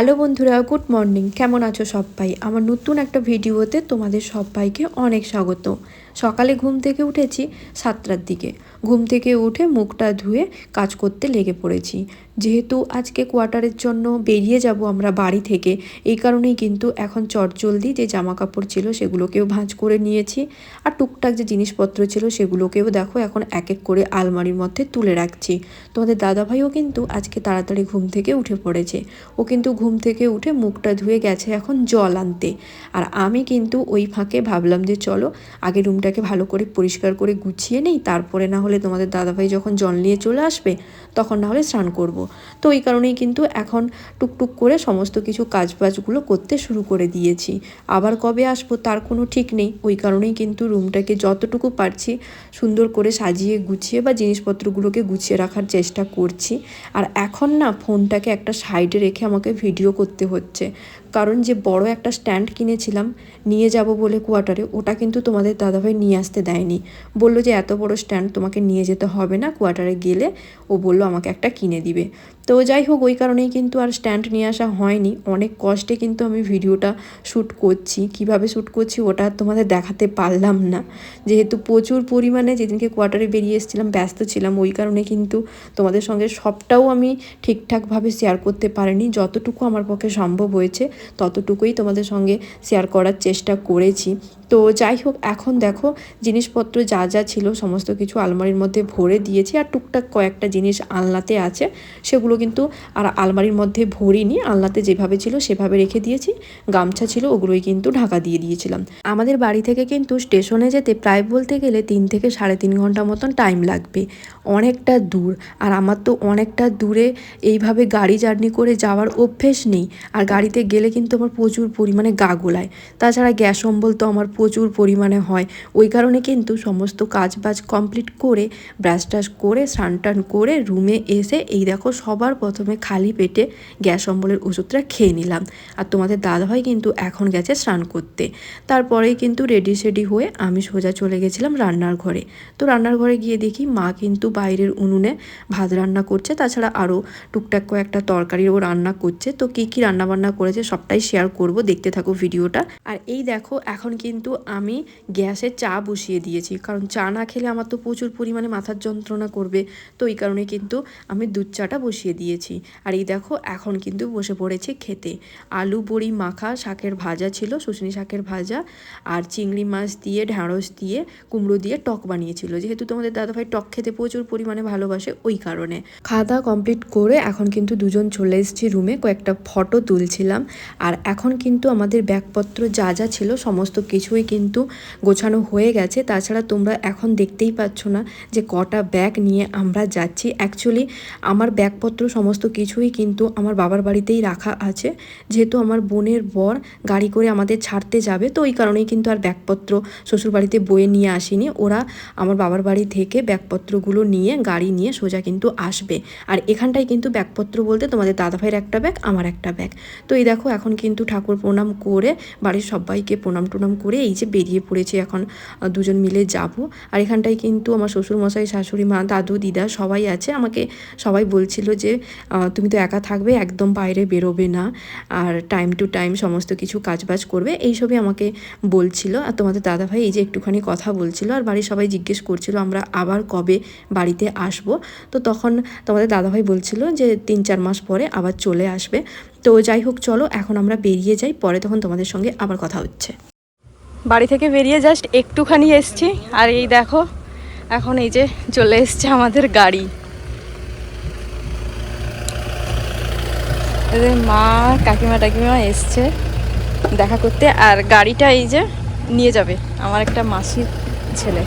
Hello বন্ধুরা, good morning. কেমন আছো সবাই? আমার নতুন একটা ভিডিওতে তোমাদের সবাইকে অনেক স্বাগত। সকালে ঘুম থেকে উঠেছি সাতটার দিকে। ঘুম থেকে উঠে মুখটা ধুয়ে কাজ করতে লেগে পড়েছি। যেহেতু আজকে কোয়ার্টারের জন্য বেরিয়ে যাব আমরা বাড়ি থেকে, এই কারণেই কিন্তু এখন চটজলদি যে জামা কাপড় ছিল সেগুলোকেও ভাঁজ করে নিয়েছি। আর টুকটাক যে জিনিসপত্র ছিল সেগুলোকেও দেখো এখন এক এক করে আলমারির মধ্যে তুলে রাখছি। তোমাদের দাদাভাইও কিন্তু আজকে তাড়াতাড়ি ঘুম থেকে উঠে পড়েছে। ও কিন্তু ঘুম থেকে উঠে মুখটা ধুয়ে গেছে এখন জল আনতে। আর আমি কিন্তু ওই ফাঁকে ভাবলাম যে চলো আগে রুমটাকে ভালো করে পরিষ্কার করে গুছিয়ে নেই, তারপরে না হলে তোমাদের দাদাভাই যখন জল নিয়ে চলে আসবে, তখন না হলে স্নান করব। তো এই কারণেই কিন্তু এখন টুকটুক করে সমস্ত কিছু কাজবাজগুলো করতে শুরু করে দিয়েছি। আবার কবে আসব তার কোনো ঠিক নেই, ওই কারণেই কিন্তু রুমটাকে যতটুকু পারছি সুন্দর করে সাজিয়ে গুছিয়ে বা জিনিসপত্রগুলোকে গুছিয়ে রাখার চেষ্টা করছি। আর এখন না ফোনটাকে একটা সাইডে রেখে আমাকে ভিডিও করতে হচ্ছে। কারণ যে বড় একটা স্ট্যান্ড কিনেছিলাম, নিয়ে যাব বলে কোয়ার্টারে, ওটা কিন্তু তোমাদের দাদাভাই নিয়ে আসতে দেয়নি। বলল যে, এত বড় স্ট্যান্ড তোমাকে নিয়ে যেতে হবে না কোয়ার্টারে গেলে। ও বলল, আমাকে একটা কিনে দিবে। তো যাই হোক, ওই কারণেই কিন্তু আর স্ট্যান্ড নিয়ে আসা হয়নি। অনেক কষ্টে কিন্তু আমি ভিডিওটা শ্যুট করছি। কীভাবে শ্যুট করছি ওটা তোমাদের দেখাতে পারলাম না। যেহেতু প্রচুর পরিমাণে যেদিনকে কোয়ার্টারে বেরিয়ে এসেছিলাম, ব্যস্ত ছিলাম, ওই কারণে কিন্তু তোমাদের সঙ্গে সবটাও আমি ঠিকঠাকভাবে শেয়ার করতে পারিনি। যতটুকু আমার পক্ষে সম্ভব হয়েছে, ততটুকুই তোমাদের সঙ্গে শেয়ার করার চেষ্টা করেছি। তো যাই হোক, এখন দেখো, জিনিসপত্র যা যা ছিল, সমস্ত কিছু আলমারির মধ্যে ভরে দিয়েছি। আর টুকটাক কয়েকটা জিনিস আলনাতে আছে, সেগুলো কিন্তু আর আলমারির মধ্যে ভরিনি আলনাতে যেভাবে ছিল সেভাবে রেখে দিয়েছি। গামছা ছিল, ওগুলোই কিন্তু ঢাকা দিয়ে দিয়েছিলাম। আমাদের বাড়ি থেকে কিন্তু স্টেশনে যেতে প্রায় বলতে গেলে তিন থেকে সাড়ে তিন ঘণ্টা মতন টাইম লাগবে। অনেকটা দূর। আর আমার তো অনেকটা দূরে এইভাবে গাড়ি জার্নি করে যাওয়ার অভ্যেস নেই। আর গাড়িতে গেলে কিন্তু আমার প্রচুর পরিমাণে গা গোলায়। তাছাড়া গ্যাস অম্বল তো আমার প্রচুর পরিমাণে হয়। ওই কারণে কিন্তু সমস্ত কাজ বাজ কমপ্লিট করে ব্রাশ টাশ করে, স্নান টান করে রুমে এসে এই দেখো সবার প্রথমে খালি পেটে গ্যাস অম্বলের ওষুধটা খেয়ে নিলাম। আর তোমাদের দাদাভাই কিন্তু এখন গেছে স্নান করতে। তারপরেই কিন্তু রেডি সেডি হয়ে আমি সোজা চলে গেছিলাম রান্নার ঘরে। তো রান্নার ঘরে গিয়ে দেখি মা কিন্তু বাইরের উনুনে ভাত রান্না করছে। তাছাড়া আরও টুকটাক কয়েকটা তরকারিও রান্না করছে। তো কী কী রান্না বান্না করেছে সবটাই শেয়ার করব। দেখতে থাকো ভিডিওটা। আর এই দেখো, এখন কিন্তু আমি গ্যাসে চা বসিয়ে দিয়েছি। কারণ চা না খেলে আমার তো প্রচুর পরিমাণে মাথার যন্ত্রণা করবে। তো এই কারণে কিন্তু আমি দুধ চাটা বসিয়ে দিয়েছি। আর এই দেখো, এখন কিন্তু বসে পড়েছে খেতে। আলু, বড়ি, মাখা, শাকের ভাজা ছিল, শুশনি শাকের ভাজা, আর চিংড়ি মাছ দিয়ে, ঢ্যাঁড়স দিয়ে, কুমড়ো দিয়ে টক বানিয়েছিল। যেহেতু তোমাদের দাদাভাই টক খেতে প্রচুর পরিমাণে ভালোবাসে, ওই কারণে। খাওয়া দাওয়া কমপ্লিট করে এখন কিন্তু দুজন চলে এসেছি রুমে কয়েকটা ফটো তুলছিলাম। আর এখন কিন্তু আমাদের ব্যাগপত্র যা যা ছিল, সমস্ত কিছুই কিন্তু গোছানো হয়ে গেছে। তাছাড়া তোমরা এখন দেখতেই পাচ্ছ না যে কটা ব্যাগ নিয়ে আমরা যাচ্ছি। অ্যাকচুয়ালি আমার ব্যাগপত্র সমস্ত কিছুই কিন্তু আমার বাবার বাড়িতেই রাখা আছে। যেহেতু আমার বোনের বর গাড়ি করে আমাদের ছাড়তে যাবে, তো ওই কারণেই কিন্তু আর ব্যাগপত্র শ্বশুর বাড়িতে বয়ে নিয়ে আসিনি। ওরা আমার বাবার বাড়ি থেকে ব্যাগপত্রগুলো নিয়ে, গাড়ি নিয়ে সোজা কিন্তু আসবে। আর এখানটায় কিন্তু ব্যাগপত্র বলতে তোমাদের দাদাভাইয়ের একটা ব্যাগ, আমার একটা ব্যাগ। তো এই দেখো, এখন কিন্তু ঠাকুর প্রণাম করে, বাড়ির সবাইকে প্রণাম টনাম করে এই যে বেরিয়ে পড়েছি এখন দুজন মিলে যাব। আর এখানটায় কিন্তু আমার শ্বশুর মশাই শাশুড়ি মা, দাদু, দিদা সবাই আছে। আমাকে সবাই বলছিল যে তুমি তো একা থাকবে, একদম বাইরে বেরোবে না। আর টাইম টু টাইম সমস্ত কিছু কাজবাজ করবে, এইসবই আমাকে বলছিল। আর তোমাদের দাদাভাই এই যে একটুখানি কথা বলছিল, আর বাড়ির সবাই জিজ্ঞেস করছিল, আমরা আবার কবে বাড়িতে আসব? তো তখন তোমাদের দাদাভাই বলছিল যে, তিন চার মাস পরে আবার চলে আসবে। তো যাই হোক, চলো, এখন আমরা বেরিয়ে যাই, পরে তখন তোমাদের সঙ্গে আবার কথা হচ্ছে। বাড়ি থেকে বেরিয়ে জাস্ট একটুখানি এসছি, আর এই দেখো, এখন এই যে চলে এসছে আমাদের গাড়ি। এদের মা, কাকিমা, টাকিমা এসছে দেখা করতে। আর গাড়িটা এই যে নিয়ে যাবে আমার একটা মাসির ছেলে।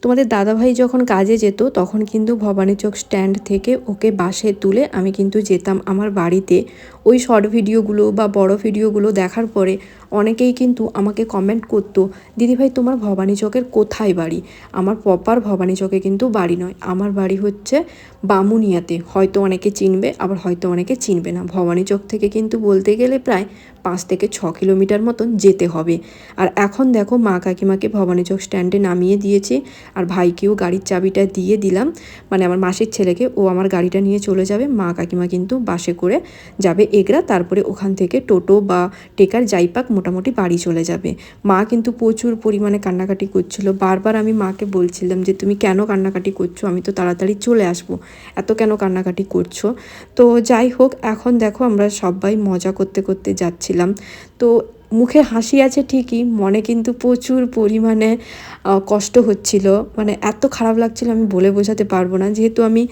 তোমাদের দাদাভাই যখন কাজে যেত, তখন কিন্তু ভবানী চোক স্ট্যান্ড থেকে ওকে বাসে তুলে আমি কিন্তু যেতাম আমার বাড়িতে। ওই শর্ট ভিডিওগুলো বা বড় ভিডিওগুলো দেখার পরে অনেকেই কিন্তু আমাকে কমেন্ট করতো, দিদিভাই, তোমার ভবানী চকের কোথায় বাড়ি? আমার প্রপার ভবানী চকে কিন্তু বাড়ি নয়, আমার বাড়ি হচ্ছে বামুনিয়াতে। হয়তো অনেকে চিনবে, আবার হয়তো অনেকে চিনবে না। ভবানী চক থেকে কিন্তু বলতে গেলে প্রায় পাঁচ থেকে ছ কিলোমিটার মতন যেতে হবে। আর এখন দেখো মা কাকিমাকে ভবানী চক স্ট্যান্ডে নামিয়ে দিয়েছি। আর ভাইকেও গাড়ির চাবিটা দিয়ে দিলাম। মানে আমার মাসির ছেলেকে, ও আমার গাড়িটা নিয়ে চলে যাবে। মা কাকিমা কিন্তু বাসে করে যাবে এগরা। তারপরে ওখান থেকে টোটো বা টেকার যাই পাক মোটামুটি বাড়ি চলে যাবে। মা কিন্তু প্রচুর পরিমাণে কান্নাকাটি করছিল। বারবার আমি মাকে বলছিলাম যে, তুমি কেন কান্নাকাটি করছ? আমি তো তাড়াতাড়ি চলে আসব। এত কেন কান্নাকাটি করছ? তো যাই হোক, এখন দেখো আমরা সবাই মজা করতে করতে যাচ্ছিলাম। তো মুখে হাসি আছে ঠিকই, মনে কিন্তু প্রচুর পরিমাণে কষ্ট হচ্ছিল। মানে এত খারাপ লাগছিল আমি বলে বোঝাতে পারব না। যেহেতু আমি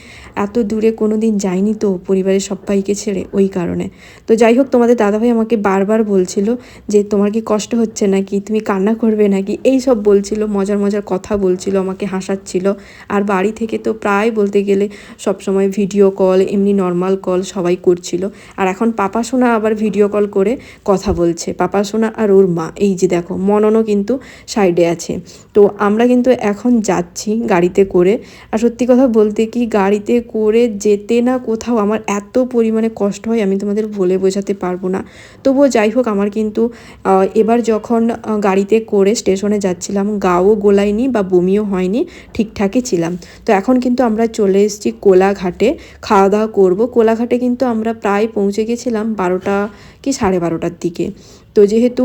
এত দূরে কোনো দিন যাইনি তো পরিবারের সবাইকে ছেড়ে ওই কারণে। তো যাই হোক, তোমাদের দাদাভাই আমাকে বারবার বলছিল যে, তোমার কি কষ্ট হচ্ছে নাকি? তুমি কান্না করবে নাকি? এই সব বলছিল, মজার মজার কথা বলছিল, আমাকে হাসাচ্ছিল। আর বাড়ি থেকে তো প্রায় বলতে গেলে সবসময় ভিডিও কল এমনি নর্মাল কল সবাই করছিল। আর এখন পাপা সোনা আবার ভিডিও কল করে কথা বলছে। পাপা সোনা আর ওর মা। এই যে দেখো, মননও কিন্তু সাইডে আছে। তো আমরা কিন্তু এখন যাচ্ছি গাড়িতে করে। আর সত্যি কথা বলতে কি, গাড়িতে করে যেতে না কোথাও আমার এত পরিমাণে কষ্ট হয়, আমি তোমাদের বলে বোঝাতে পারব না। তবুও যাই হোক, আমার কিন্তু এবার যখন গাড়িতে করে স্টেশনে যাচ্ছিলাম, গাও গোলায়নি বা বমিও হয়নি, ঠিকঠাকই ছিলাম। তো এখন কিন্তু আমরা চলে এসেছি কোলাঘাটে খাওয়া দাওয়া করব। কোলাঘাটে কিন্তু আমরা প্রায় পৌঁছে গেছিলাম বারোটা কি সাড়ে বারোটার দিকে। তো যেহেতু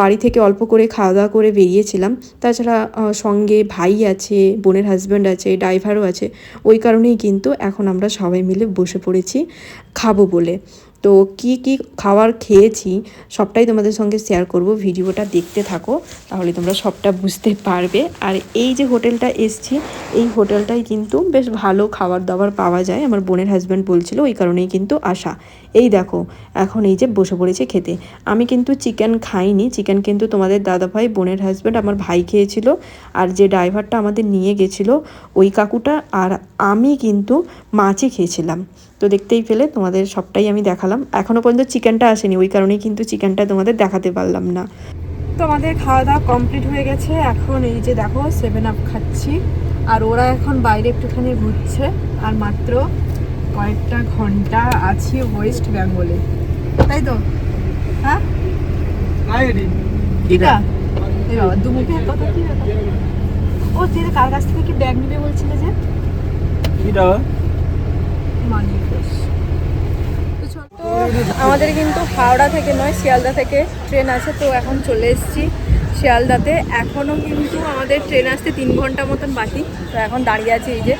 বাড়ি থেকে অল্প করে খাওয়া দাওয়া করে বেরিয়েছিলাম, তাছাড়া সঙ্গে ভাই আছে, বোনের হাজব্যান্ড আছে ড্রাইভারও আছে, ওই কারণেই কিন্তু এখন আমরা সবাই মিলে বসে পড়েছি খাব বলে। তো কি কি খাবার খেয়েছি সবটাই তোমাদের সঙ্গে শেয়ার করব। ভিডিওটা দেখতে থাকো, তাহলে তোমরা সবটা বুঝতে পারবে। আর এই যে হোটেলটা এসছি, এই হোটেলটাই কিন্তু বেশ ভালো খাবার দাবার পাওয়া যায়। আমার বোনের হাজব্যান্ড বলছিল, ওই কারণেই কিন্তু আসা। এই দেখো, এখন এই যে বসে পড়েছে খেতে। আমি কিন্তু চিকেন খাইনি। চিকেন কিন্তু তোমাদের দাদাভাই, বোনের হাজব্যান্ড আমার ভাই খেয়েছিল। আর যে ড্রাইভারটা আমাদের নিয়ে গেছিল, ওই কাকুটা আর আমি কিন্তু মাছই খেয়েছিলাম। তো দেখতেই পেলে তোমাদের সবটাই আমি দেখালাম। এখনও পর্যন্ত চিকেনটা আসেনি ওই কারণেই কিন্তু চিকেনটা তোমাদের দেখাতে পারলাম না। তো আমাদের খাওয়া দাওয়া কমপ্লিট হয়ে গেছে এখন এই যে দেখো সেভেন আপ খাচ্ছি। আর ওরা এখন বাইরে একটুখানি ঘুরছে আর মাত্র কয়েকটা ঘণ্টা আছি ওয়েস্ট বেঙ্গলে। তাই তো? হ্যাঁ? দুমুখে কথা কি ও তুই কার কাছ থেকে কি ব্যাগ নিবে বলছিলে যে? তো আমাদের কিন্তু হাওড়া থেকে নয়, শিয়ালদা থেকে ট্রেন আছে, তো এখন চলে এসেছি শিয়ালদাতে। এখনও কিন্তু আমাদের ট্রেন আসতে তিন ঘণ্টা মতন বাকি, তো এখন দাঁড়িয়ে আছে এই যে,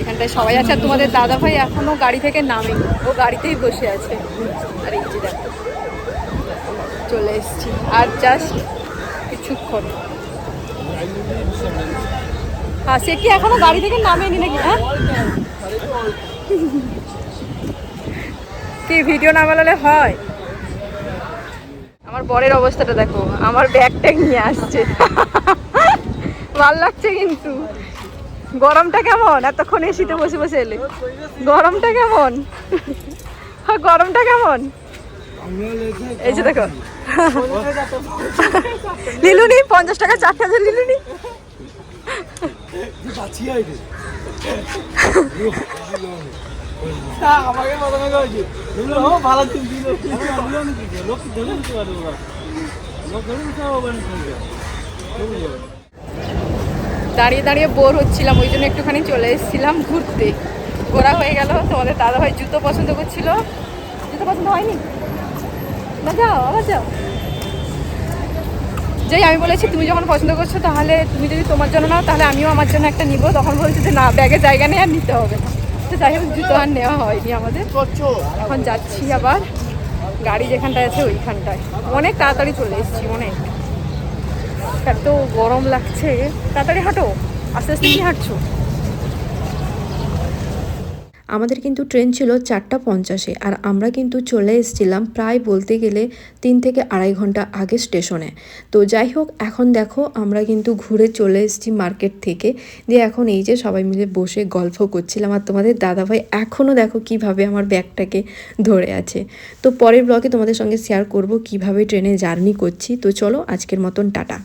এখানটায় সবাই আছে। আর তোমাদের দাদা ভাই এখনও গাড়ি থেকে নামেনি ও গাড়িতেই বসে আছে। আর এই যে দেখো, চলে এসেছি। আর জাস্ট কিছুক্ষণ। হ্যাঁ সে কি এখনও গাড়ি থেকে নামেনি নাকি হ্যাঁ? কি ভিডিও না বানালে হয়। আমার বরের অবস্থাটা দেখো আমার ব্যাগ ট্যাগ নিয়ে আসছে। ভালো লাগছে কিন্তু। গরমটা কেমন? এতক্ষণ এসিতে বসে বসে এলে। গরমটা কেমন? হ্যাঁ, গরমটা কেমন? এই যে দেখো। লিলুনি পঞ্চাশ টাকা চা খেতে লিলুনি। দাঁড়িয়ে দাঁড়িয়ে বোর হচ্ছিলাম, ওই জন্য একটুখানি চলে এসেছিলাম ঘুরতে। ঘোরা হয়ে গেল, তোমাদের দাদা ভাই জুতো পছন্দ করছিল। জুতো পছন্দ হয়নি? না, যাও, আবার যাও। যেই, আমি বলেছি, তুমি যখন পছন্দ করছ, তাহলে তুমি যদি তোমার জন্য নাও, তাহলে আমিও আমার জন্য একটা নিব। তখন বলছে যে, না, ব্যাগে জায়গা নেই আর নিতে হবে না। তো যাই হোক, জুতো আর নেওয়া হয়নি আমাদের। এখন যাচ্ছি আবার। গাড়ি যেখানটায় আছে, ওইখানটায়। অনেক তাড়াতাড়ি চলে এসেছি, অনেক। এত গরম লাগছে। তাড়াতাড়ি হাঁটো। আস্তে আস্তে কি হাঁটছো? আমাদের কিন্তু ট্রেন ছিল চারটা পঞ্চাশে, আর আমরা কিন্তু চলে এসেছিলাম প্রায় বলতে গেলে তিন থেকে আড়াই ঘণ্টা আগে স্টেশনে। তো যাই হোক, এখন দেখো আমরা কিন্তু ঘুরে চলে এসেছি মার্কেট থেকে। দিয়ে এখন এই যে সবাই মিলে বসে গল্প করছিলাম, আর তোমাদের দাদাভাই এখনও দেখো কীভাবে আমার ব্যাগটাকে ধরে আছে। তো পরের ব্লগে তোমাদের সঙ্গে শেয়ার করব কীভাবে ট্রেনে জার্নি করছি। তো চলো আজকের মতন টাটা।